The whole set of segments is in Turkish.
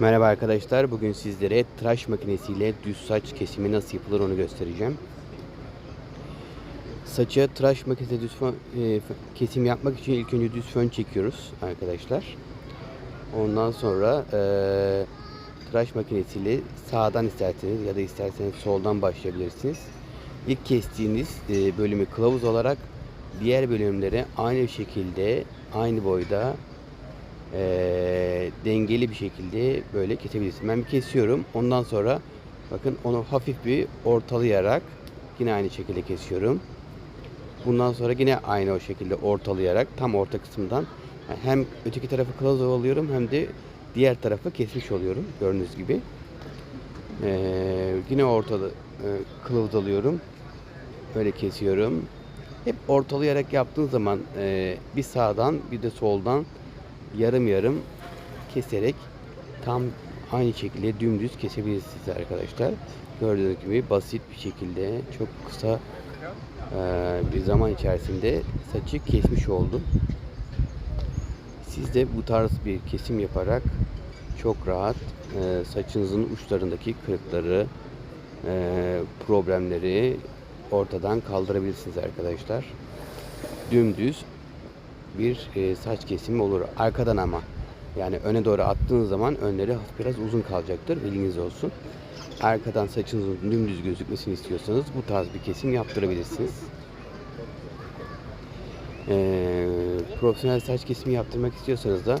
Merhaba arkadaşlar. Bugün sizlere tıraş makinesiyle düz saç kesimi nasıl yapılır onu göstereceğim. Saça tıraş makinesiyle düz fön, e, kesim yapmak için ilk önce düz fön çekiyoruz arkadaşlar. Ondan sonra e, tıraş makinesiyle sağdan isterseniz ya da isterseniz soldan başlayabilirsiniz. İlk kestiğiniz e, bölümü kılavuz olarak diğer bölümleri aynı şekilde aynı boyda eee, dengeli bir şekilde böyle kesebilirsin. Ben bir kesiyorum. Ondan sonra bakın onu hafif bir ortalayarak yine aynı şekilde kesiyorum. Bundan sonra yine aynı o şekilde ortalayarak tam orta kısımdan hem öteki tarafı kılavuz alıyorum hem de diğer tarafı kesmiş oluyorum gördüğünüz gibi. Eee, yine ortada e, kılavuz alıyorum. Böyle kesiyorum. Hep ortalayarak yaptığın zaman e, bir sağdan bir de soldan yarım yarım keserek tam aynı şekilde dümdüz kesebilirsiniz arkadaşlar. Gördüğünüz gibi basit bir şekilde çok kısa e, bir zaman içerisinde saçı kesmiş oldum. Siz de bu tarz bir kesim yaparak çok rahat e, saçınızın uçlarındaki kırıkları, e, problemleri ortadan kaldırabilirsiniz arkadaşlar. Dümdüz bir e, saç kesimi olur. Arkadan ama. Yani öne doğru attığınız zaman önleri biraz uzun kalacaktır. Bilginiz olsun. Arkadan saçınızın dümdüz gözükmesini istiyorsanız bu tarz bir kesim yaptırabilirsiniz. Ee, profesyonel saç kesimi yaptırmak istiyorsanız da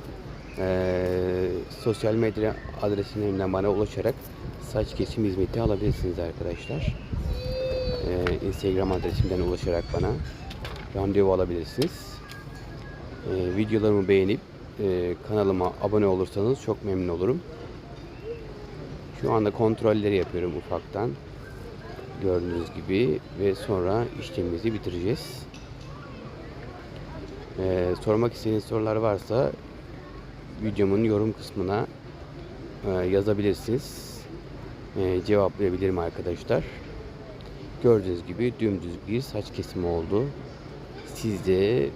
ee, sosyal medya adreslerinden bana ulaşarak saç kesim hizmeti alabilirsiniz arkadaşlar. Ee, Instagram adresimden ulaşarak bana randevu alabilirsiniz. Ee, videolarımı beğenip e, kanalıma abone olursanız çok memnun olurum. Şu anda kontrolleri yapıyorum ufaktan. Gördüğünüz gibi ve sonra işlemimizi bitireceğiz. Ee, sormak istediğiniz sorular varsa videomun yorum kısmına e, yazabilirsiniz. E, cevaplayabilirim arkadaşlar. Gördüğünüz gibi dümdüz bir saç kesimi oldu. Siz de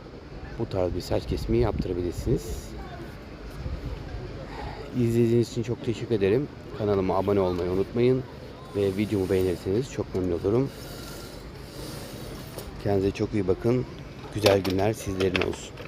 bu tarz bir saç kesimi yaptırabilirsiniz. İzlediğiniz için çok teşekkür ederim. Kanalıma abone olmayı unutmayın. Ve videomu beğenirseniz çok memnun olurum. Kendinize çok iyi bakın. Güzel günler sizlerin olsun.